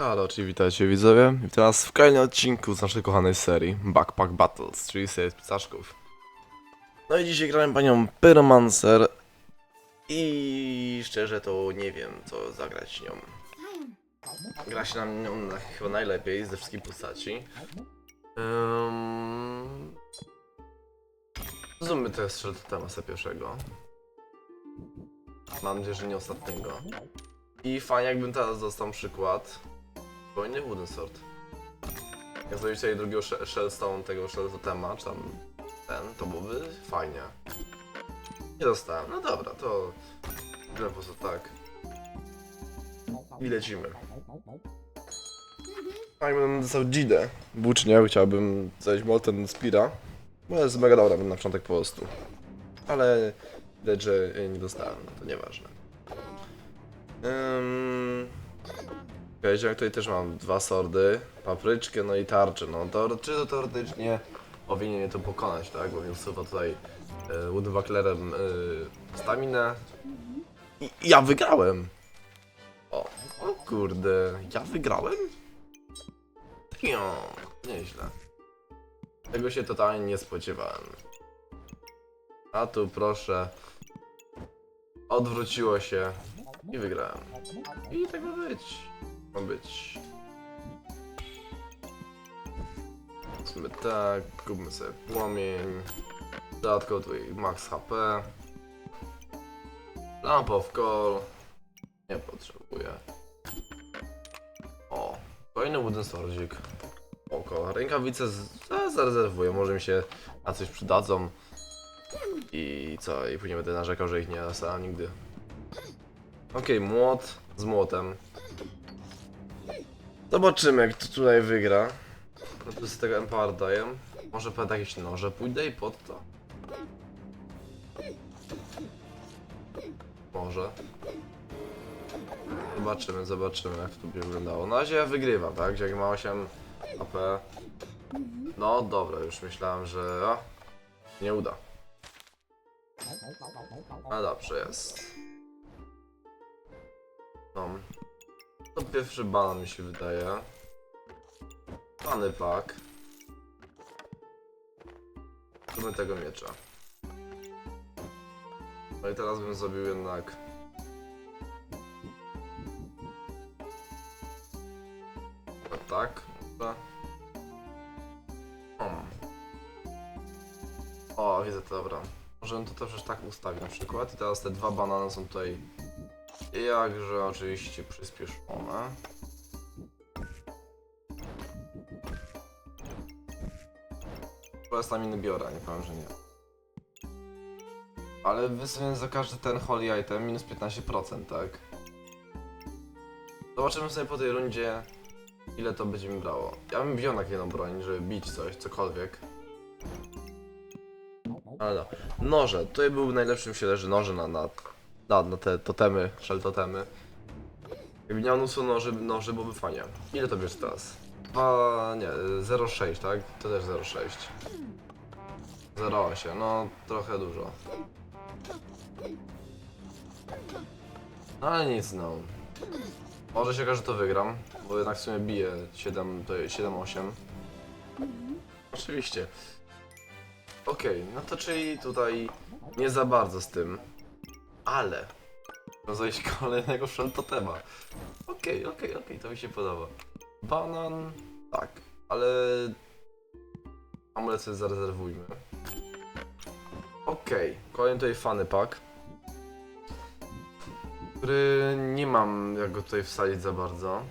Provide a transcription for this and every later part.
Halo, czyli witajcie widzowie. I teraz w kolejnym odcinku z naszej kochanej serii Backpack Battles, czyli serii ptaszków. No i dzisiaj grałem panią Pyromancer i szczerze to nie wiem co zagrać nią. Gra się na nią na, chyba najlepiej ze wszystkich postaci. Um... Zróbmy teraz Sheltotema pierwszego. Mam nadzieję, że nie ostatniego. I fajnie jakbym teraz dostał przykład Wojny Wooden Sword. Jak zrobić sobie drugiego Shellstone tego Shelltotema, czy tam ten, to byłoby fajnie. Nie dostałem, no dobra, to tyle po prostu tak. I lecimy. Jakbym dostał Gidę, włócznię, chciałbym zająć Molten Spira, bo jest mega dobra na początek po prostu. Ale widać, że nie dostałem, no to nieważne. Um, Powiedziałem, tutaj też mam dwa sordy, papryczkę, no i tarczę. No to, czy to teoretycznie powinien to pokonać, tak? Bo mi usuwa tutaj Woodbucklerem e, staminę. I ja wygrałem! O, o kurde, ja wygrałem? Jo, nieźle. Tego się totalnie nie spodziewałem. A tu proszę. Odwróciło się i wygrałem. I tak ma być. Ma być. Zróbmy tak, kupmy sobie płomień. Dodatkowo tutaj max HP. Lamp of call. Nie potrzebuję. O, kolejny wooden swordzik. Oko, rękawice zarezerwuję, może mi się na coś przydadzą. I co, i później będę narzekał, że ich nie dostałem nigdy. Okej, młot z młotem. Zobaczymy, jak to tutaj wygra. No z tego Empower daję. Może pod jakieś noże pójdę i pod to. Może. Zobaczymy, zobaczymy jak to będzie wyglądało. Na razie ja wygrywam, tak? Jak ma 8 AP. No dobra, już myślałem, że a, nie uda. No dobrze jest. No. To pierwszy banan mi się wydaje. Pany pak. Zróbmy tego miecza. No i teraz bym zrobił jednak... No tak, dobra. Hmm. O, widzę to, dobra. Możemy to też tak ustawić na przykład. I teraz te dwa banany są tutaj Jakże oczywiście przyspieszone. Chyba staminy biorę, nie powiem, że nie. Ale wysunie za każdy ten holy item minus 15%, tak? Zobaczymy sobie po tej rundzie, ile to będzie mi brało. Ja bym wziął na jedną broń, żeby bić coś, cokolwiek. Ale no. Noże, tutaj był najlepszym się leży noże na, na na, na te totemy, shell totemy. Jakby miał mnóstwo noży, noży byłoby fajnie. Ile to bierze teraz? Dwa, nie, 0,6, tak? To też 0,6. 0,8, no trochę dużo. No ale nic, no. Może się okaże, że to wygram, bo jednak w sumie bije 7, to 7-8. Oczywiście. Okej, no to czyli tutaj nie za bardzo z tym. Ale zejść kolejnego Sheltotema. Okej, okej, okej, to mi się podoba. Banan, tak, ale amulet sobie zarezerwujmy. Okej, kolejny tutaj fany pack. Który nie mam jak go tutaj wsadzić za bardzo.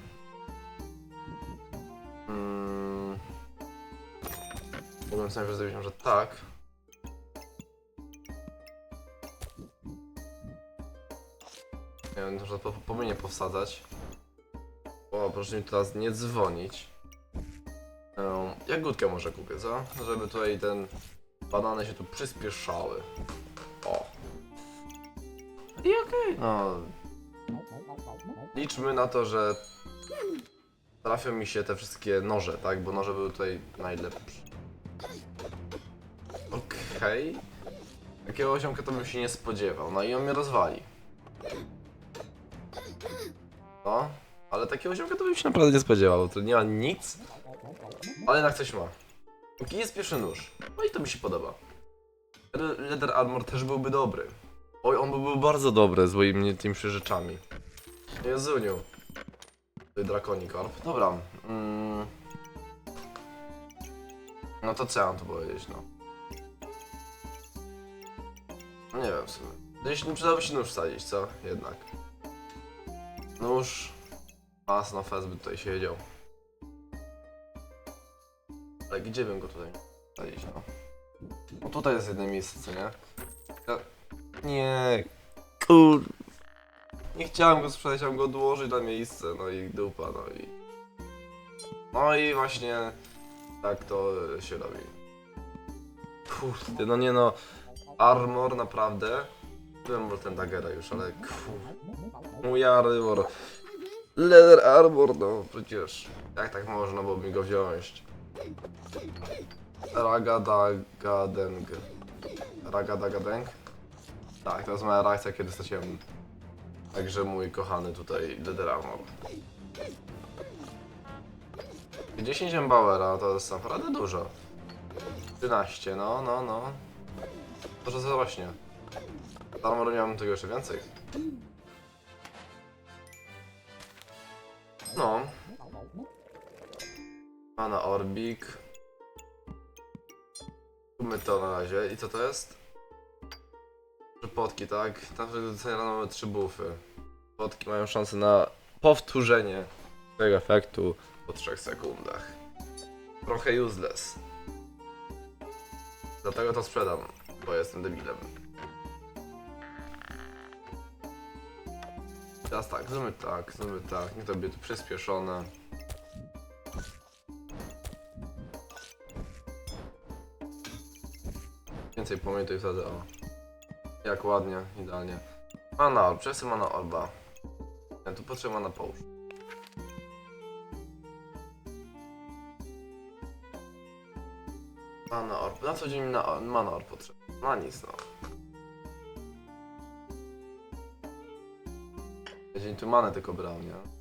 Mm. Mogłem sobie zrobić może tak. Nie wiem, może po, powinien powsadzać. O, proszę mi teraz nie dzwonić. Um, jagódkę może kupię, co? Żeby tutaj ten banany się tu przyspieszały. O. I okej, no. Liczmy na to, że trafią mi się te wszystkie noże, tak? Bo noże były tutaj najlepsze. Okej. Takiego osiomka to bym się nie spodziewał. No i on mnie rozwali. No, Ale takiego ziomka to bym się naprawdę nie spodziewał. To nie ma nic, ale jednak coś ma. Póki jest pierwszy nóż. No i to mi się podoba. Le- Leather Armor też byłby dobry. Oj, on byłby bardzo dobry z moimi tymi rzeczami. Jezuniu. Ty Draconicorp. Dobra. Mm. No to co ja mam tu powiedzieć, no. No nie wiem w sumie. Gdzieś nie przydałoby się nóż wsadzić, co? Jednak. Nóż. Pas na fez by tutaj siedział. Ale gdzie bym go tutaj wsadzić, no? No tutaj jest jedno miejsce, co nie? Ja... Nie. Kur... Nie chciałem go sprzedać, chciałem go odłożyć na miejsce, no i dupa, no i... No i właśnie tak to się robi. Kurde, no nie no. Armor naprawdę. Byłem może ten Daggera już, ale. Mój armor. Leather armor, no przecież. Jak tak można było mi go wziąć? Ragadagadeng. Ragadagadeng? Tak, to jest moja reakcja, kiedy straciłem także mój kochany tutaj Leather armor. 10 Embauera to jest naprawdę dużo. 13, no, no, no. Może za właśnie. Armor miałem tego jeszcze więcej. No. Mana Orbik. Zróbmy to na razie. I co to jest? Potki, tak? Tam tutaj mamy trzy buffy. Potki mają szansę na powtórzenie tego efektu po 3 sekundach. Trochę useless. Dlatego to sprzedam, bo jestem debilem. Teraz tak, zróbmy tak, zróbmy tak, niech to będzie tu przyspieszone. Więcej pamiętaj wtedy, o. Jak ładnie, idealnie. Mana orb, chcę mana orba? Ja tu potrzebuję mana połóż. Mana orb, na co dzień na, mana orb potrzeba? Na nic no. Manę tylko brał, nie?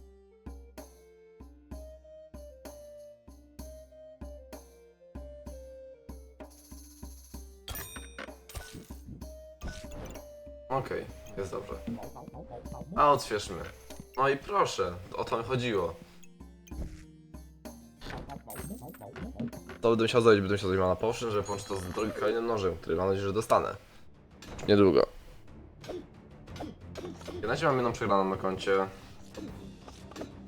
Okej, jest dobrze. A odświeżmy. No i proszę, o to mi chodziło. To będę musiał zrobić, będę musiał zrobić mana potion, żeby połączyć to z drugim kolejnym nożem, który mam nadzieję, że dostanę. Niedługo. Na razie mam jedną przegraną na koncie.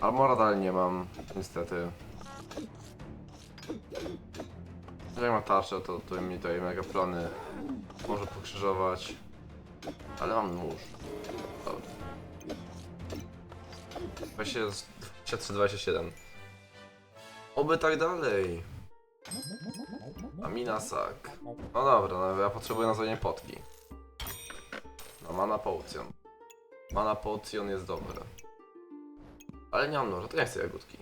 Armora dalej nie mam, niestety. Jak ma tarczę, to, to mi tutaj mega plany może pokrzyżować. Ale mam nóż. Dobra. 23-27. Oby tak dalej. Aminasak. No dobra, no ja potrzebuję nazwanie potki. No mana potion. Mana potion jest dobre. Ale nie mam noża, to nie chcę jagódki.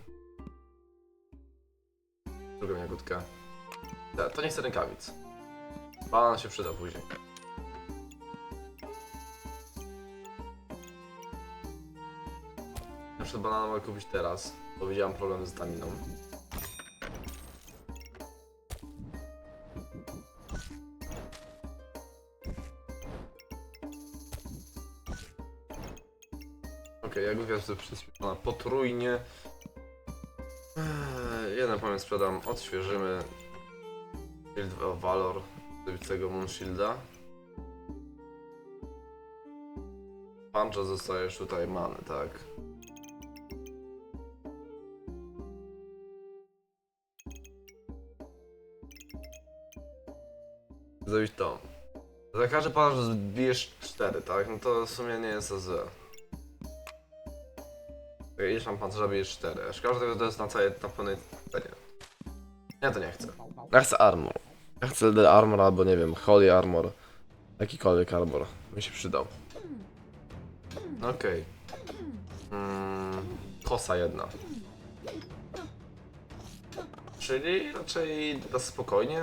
Drugą jagódkę. Ta- To nie chcę rękawic. Banan się przyda później. Na przykład banana mogę kupić teraz, bo widziałem problem z staminą. Że przyspieszona potrójnie. Eee, Jeden pomysł sprzedam, odświeżymy. Shield of Valor, tego Moonshielda. Puncha zostajesz tutaj many, tak? Zrobić to. Za każdy pan, zbijesz 4, tak? No to w sumie nie jest to złe. Mam pancerza bijesz 4. Szkoda, że to jest na całej, na pełnej cenie. Nie, to nie chcę. Ja chcę armor. Ja chcę Leather armor albo nie wiem, holy armor. Jakikolwiek armor. Mi się przydał. Okej. Mm, kosa jedna. Czyli raczej na spokojnie.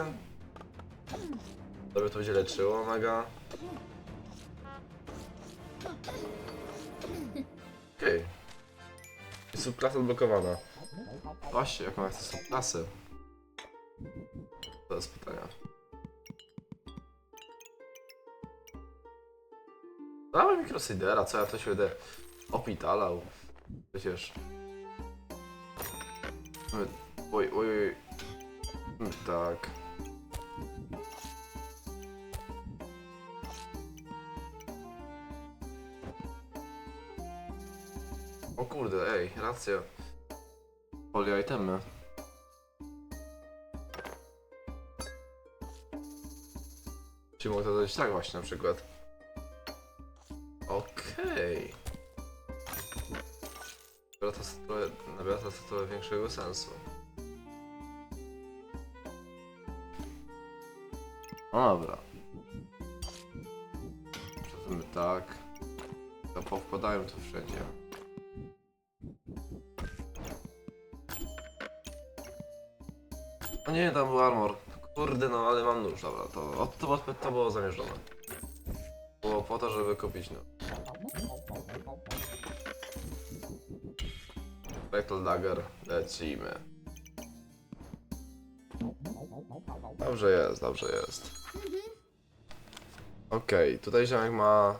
Tobie to będzie leczyło mega. Subklasa odblokowana. Właśnie, jaką ja chcę? To jest pytanie. Dawaj mikrosidera, co ja się będę opitalał. Przecież. Oj, oj, oj. Mm, Tak. O kurde, ej, racja. Poli itemy. Czy mogę to dać tak właśnie na przykład? Okej. Nabiera to trochę, nabiera to trochę większego sensu. No dobra. Przezmy tak. To powpadają tu wszędzie. Nie, tam był armor. Kurde, no ale mam nóż, dobra, to, to, to było zamierzone. Było po to, żeby kupić no. Spectral Dagger, lecimy. Dobrze jest, dobrze jest. Okej, tutaj ziomek ma...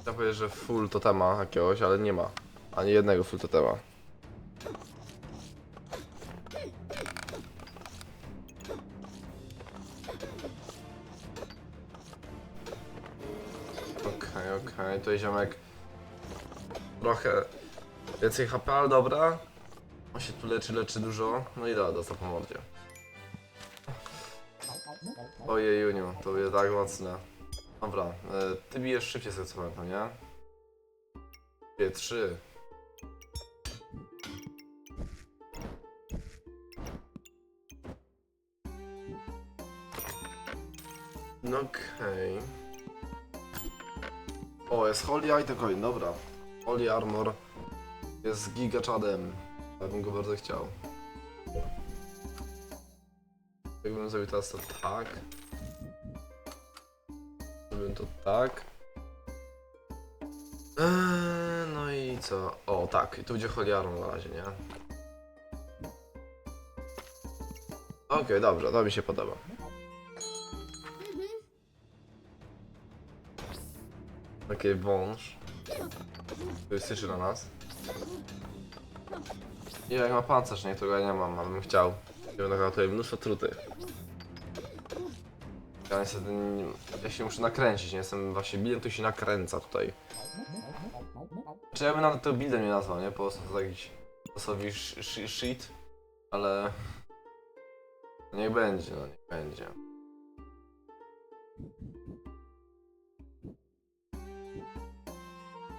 Chciałem powiedzieć, że full totema jakiegoś, ale nie ma. Ani jednego full totema. Okej, tutaj ziomek trochę więcej HP, ale dobra. On się tu leczy, leczy dużo. No i da, dostał po mordzie. Ojej, Juniu, to jest tak mocne. Dobra, e, ty bijesz szybciej tego co pamiętam, nie? Bije trzy. No okej. O, jest Holy Item Coin, dobra. Holy Armor jest gigaczadem. Ja bym go bardzo chciał. Jakbym zrobił teraz to tak. Zrobiłem to tak. Eee, no i co? O, tak. I tu będzie Holy Armor na razie, nie? Okej, dobrze, to mi się podoba. Taki wąż. który syczy na nas. I jak ma pancerz, nie? Którego ja nie mam, ale bym chciał. I będę miał tutaj mnóstwo truty. Ja niestety nie, ja się muszę nakręcić, nie jestem właśnie buildem, który się nakręca tutaj. Czy ja bym nawet to buildem nie nazwał, nie? Po prostu to jakiś losowy sh- sh- shit, ale... Niech będzie, no niech będzie.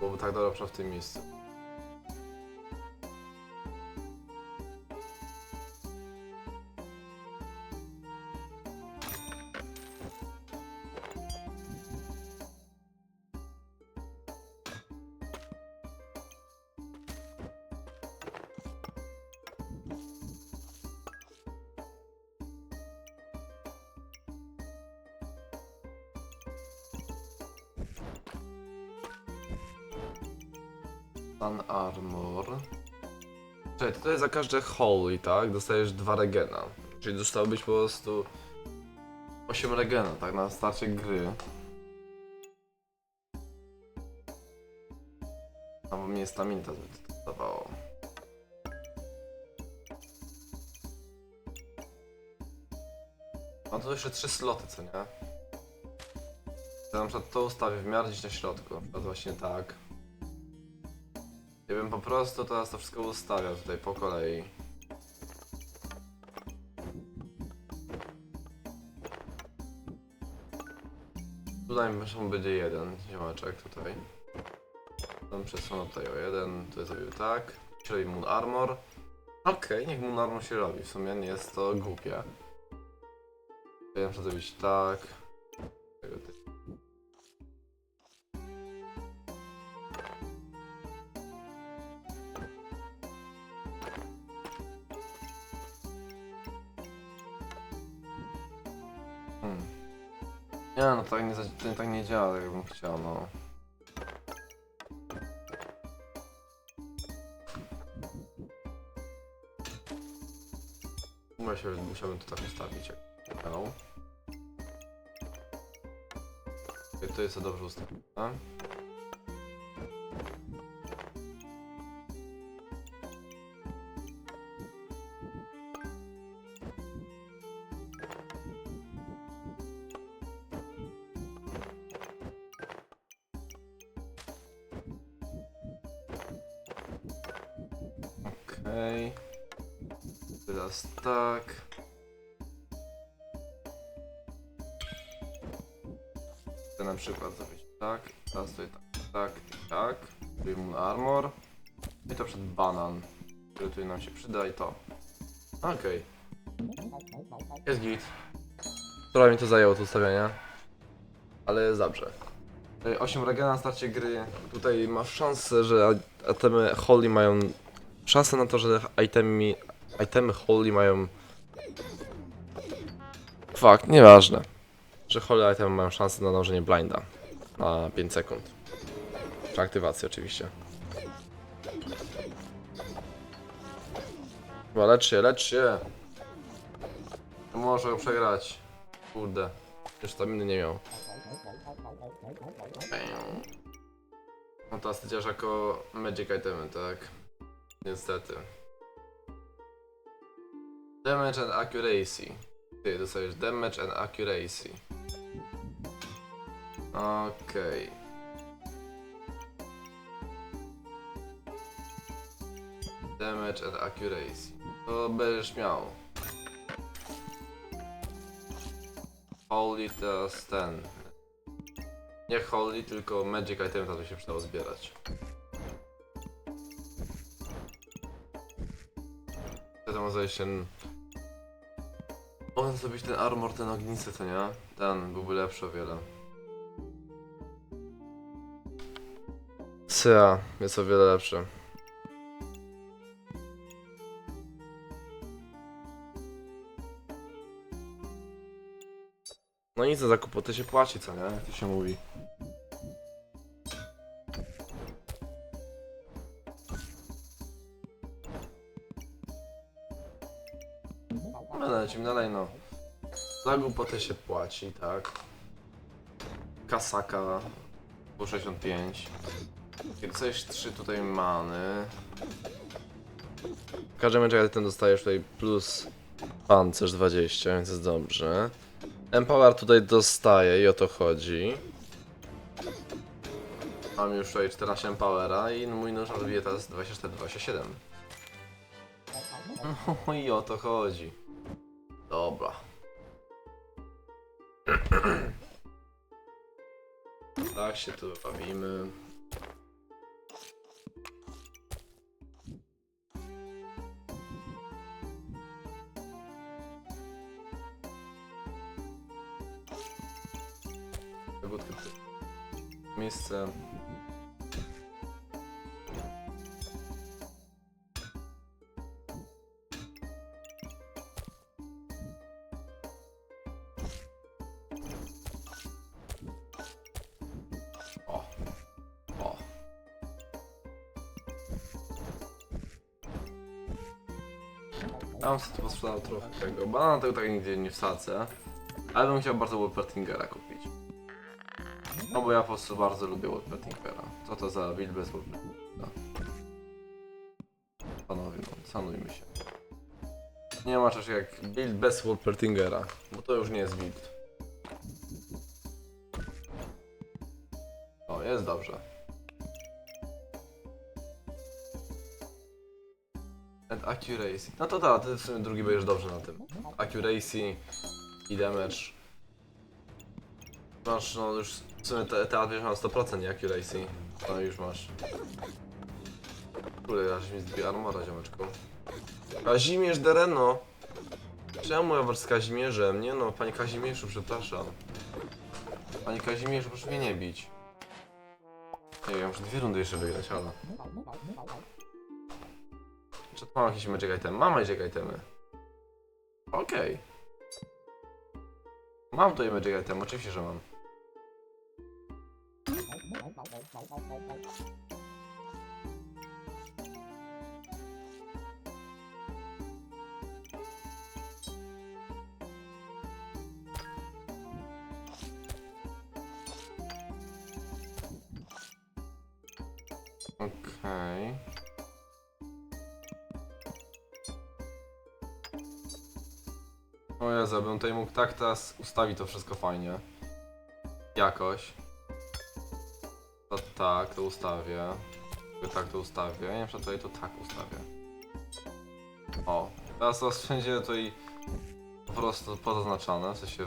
Byłoby tak dobrze w tym miejscu. Każde holy, tak? Dostajesz dwa regena. Czyli dostałbyś po prostu 8 regena, tak? Na starcie gry. Albo mnie stamina to dostawało. Mam tu jeszcze trzy sloty, co nie? Ja na przykład to ustawię w miarę gdzieś na środku. Na właśnie tak. Ja bym po prostu teraz to wszystko ustawiał tutaj po kolei. Tutaj myślę, będzie jeden ziomeczek tutaj. Tam przesunął tutaj o jeden, tutaj zrobił tak. Czyli Moon Armor. Okej, niech Moon Armor się robi, w sumie nie jest to głupie. Ja muszę zrobić tak. Nie no, tak nie, to tak nie działa, tak jakbym chciał, no. Musiałbym, musiałbym to tak ustawić, jak no. To jest to dobrze ustawione. Okej. Teraz tak. Chcę na przykład zrobić tak, teraz tutaj tak, tak i tak. Moon Armor. I to przed banan, który tutaj nam się przyda i to. Okej. Jest git. Trochę mi to zajęło to ustawienie. Ale jest dobrze. Tutaj 8 regena na starcie gry. Tutaj masz szansę, że itemy Holy mają szansę na to, że itemy, itemy Holy mają. Fakt, nieważne. Że Holy itemy mają szansę na nałożenie blinda na 5 sekund. Przy aktywacji oczywiście. Chyba lecz się, lecz się. Może przegrać. Kurde. Już staminy nie miał. No stydziasz jako magic itemy, tak? Niestety. Damage and accuracy. Ty dostajesz damage and accuracy. Okej. Damage and accuracy. To będziesz miał. Holy teraz ten. Nie holy, tylko magic item to się przydało zbierać. Wtedy można zrobić ten... Armor, ten ognisty, co nie? Ten byłby lepszy o wiele. Sea jest o wiele lepszy. No nic za zakup, to się płaci, co nie? Jak to się mówi. Głupotę się płaci, tak. Kasaka po 65. Jak chcesz 3 tutaj many. W każdym razie ten dostajesz tutaj plus pancerz 20, więc jest dobrze. Empower tutaj dostaje i o to chodzi. Mam już tutaj 14 Empowera i mój nóż odbije teraz 24-27. No i o to chodzi. Dobra. Tak się tu bawimy. Miejsce. Ja bym sobie tu posprzedał trochę tego. Banana tego tak nigdzie nie wsadzę. Ale bym chciał bardzo Wolpertingera kupić. No bo ja po prostu bardzo lubię Wolpertingera. Co to za build bez Wolpertingera? Panowie, no, szanujmy się. Nie ma czegoś jak build bez Wolpertingera, bo to już nie jest build. O, jest dobrze. Accuracy. No to tak, ty w sumie drugi będziesz dobrze na tym. Accuracy i damage. Masz, no już w sumie te, teatr będziesz miał 100% nie accuracy. No już masz. Kurde, aż mi zbije armora, ziomeczku. Kazimierz Dereno! Czemu ja was z Kazimierzem? Nie no, panie Kazimierzu, przepraszam. Panie Kazimierzu, proszę mnie nie bić. Nie wiem, muszę dwie rundy jeszcze wygrać, ale... Czy tu mam jakieś magic itemy? Mam magic itemy. Okej. Okay. Mam tutaj magic item, oczywiście, że mam. Okej. Okay. O Jezu, bym tutaj mógł tak teraz ustawić to wszystko fajnie. Jakoś. To tak, to ustawię. Tak to ustawię. Nie wiem, tutaj to tak ustawię. O, teraz to będzie tutaj po prostu pozaznaczane, w sensie,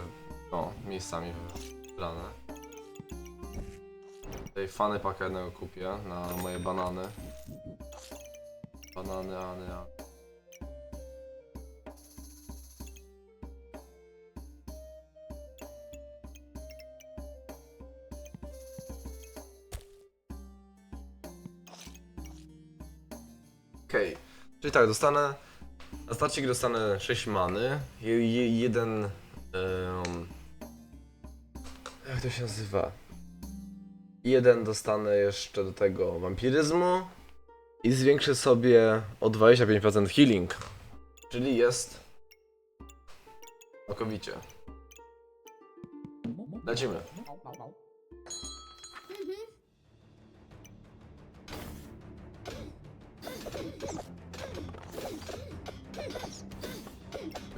o, miejscami wybrane. Tutaj fany paka jednego kupię na moje banany. Banany, any, any. Tak, dostanę. Na starcie gry dostanę 6 many. Je, je, jeden. em, jak to się nazywa? Jeden dostanę jeszcze do tego wampiryzmu. I zwiększę sobie o 25% healing. Czyli jest. Całkowicie. Lecimy.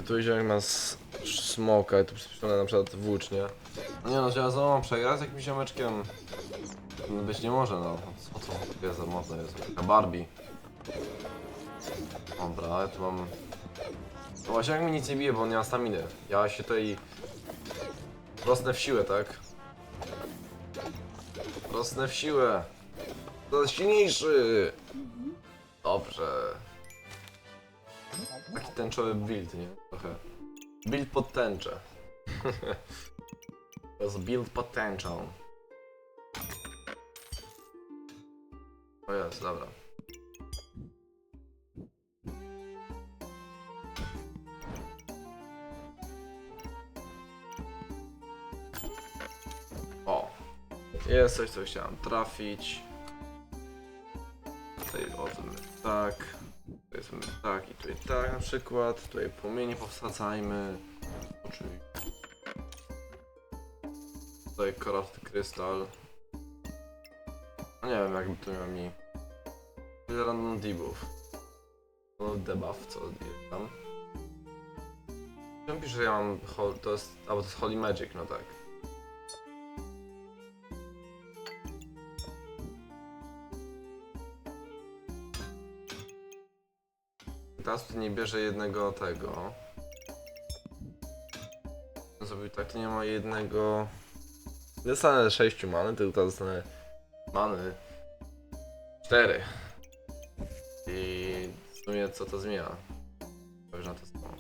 Tu ziomek ma s- smoka i tu przypomnę na przykład włócznie. Nie no, że ja znowu mam przegrać z jakimś ziomeczkiem. No być nie może no. Co to jest za mocno jest? Taka Barbie. Dobra, ja tu mam... No właśnie jak mi nic nie bije, bo on nie ma staminy. Ja się tutaj... Rosnę w siłę, tak? Rosnę w siłę. To jest silniejszy! Dobrze. Taki tęczowy build, nie? Trochę. Build pod to jest build. O jest, dobra. O! Jest coś, co chciałem trafić. Tutaj o tak. Powiedzmy tak i tutaj tak na przykład. Tutaj płomienie powsadzajmy. Oczywiście. Tutaj craft krystal. No nie wiem jakby tu miał mi. Tyle random debuff. No debuff, co jest tam. Czemu pisze, że ja mam. hol- To jest. Albo to jest Holy Magic, no tak. Teraz tu nie bierze jednego tego. Zrobił tak, to nie ma jednego. Dostanę 6 many, tylko dostanę many 4. I w sumie co to zmienia? Spojrz na to samo.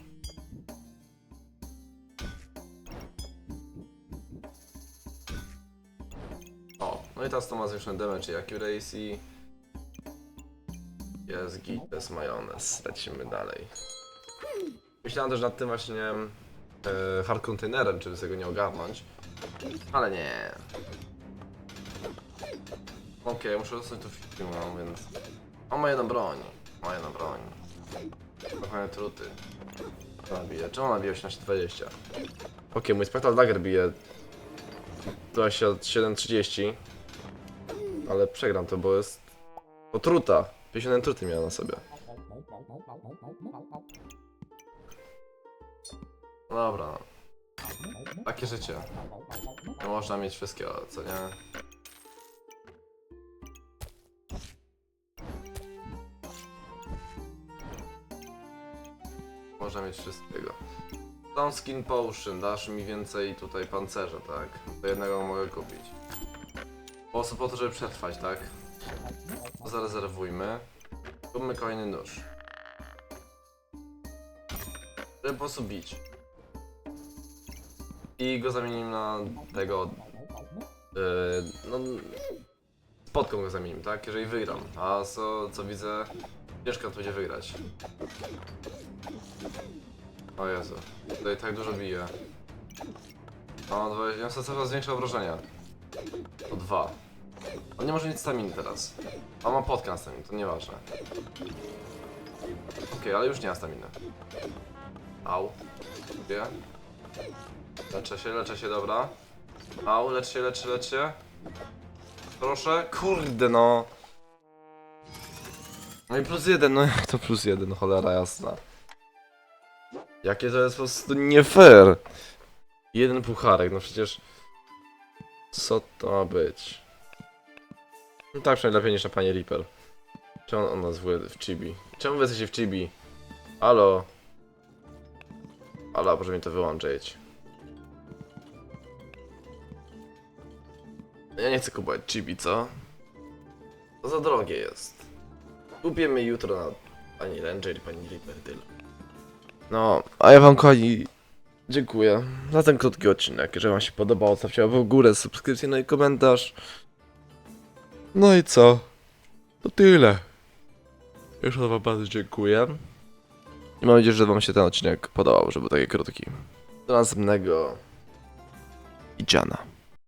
O, no i teraz to ma zwiększony damage i accuracy. Jest git, to jest majonez. Lecimy dalej. Myślałem też nad tym właśnie e, hard containerem, czy tego nie ogarnąć. Ale nie. Okej, muszę dostać tu filmu, więc... On ma jedną broń. Ma jedną broń. Trochę truty. Co ona bije? Czemu ona bije 18-20? Okej, mój Spectral Dagger bije 27-30. Ale przegram to, bo jest... Otruta. 51 truty miała na sobie. Dobra. Takie życie. Można mieć wszystkiego, co nie? Można mieć wszystkiego. Stone Skin Potion, dasz mi więcej tutaj pancerza, tak? To jednego mogę kupić. Po prostu po to, żeby przetrwać, tak? To zarezerwujmy. Kupmy kolejny nóż. Żeby po prostu bić. I go zamienimy na tego. Yy, no. Spotką go zamienimy, tak? Jeżeli wygram. A co, co widzę, ciężko to będzie wygrać. O Jezu, tutaj tak dużo bije. O, 20, ja sobie zwiększa obrażenia. O dwa. On nie może mieć staminy teraz. On ma potkę na staminie, to nieważne. Okej, ale już nie ma staminy. Au. Gdzie? Leczę się, leczę się, dobra. Au, lecz się, lecz się, lecz się. Proszę. Kurde no. No i plus jeden, no jak to plus jeden, cholera jasna. Jakie to jest po prostu nie fair. Jeden pucharek, no przecież... Co to ma być? No tak przynajmniej lepiej niż na panie Reaper. Czemu on nas w chibi? Czemu wy jesteście w chibi? Halo? Halo, proszę mi to wyłączyć. Ja nie chcę kupować chibi, co? To za drogie jest. Kupimy jutro na pani Ranger i pani Reaper, tyle. No, a ja wam kochani dziękuję za ten krótki odcinek. Jeżeli wam się podobał, zostawcie w górę subskrypcję, no i komentarz. No i co? To tyle. Raz wam bardzo dziękuję. I mam nadzieję, że wam się ten odcinek podobał, że był taki krótki. Do następnego. I dziana.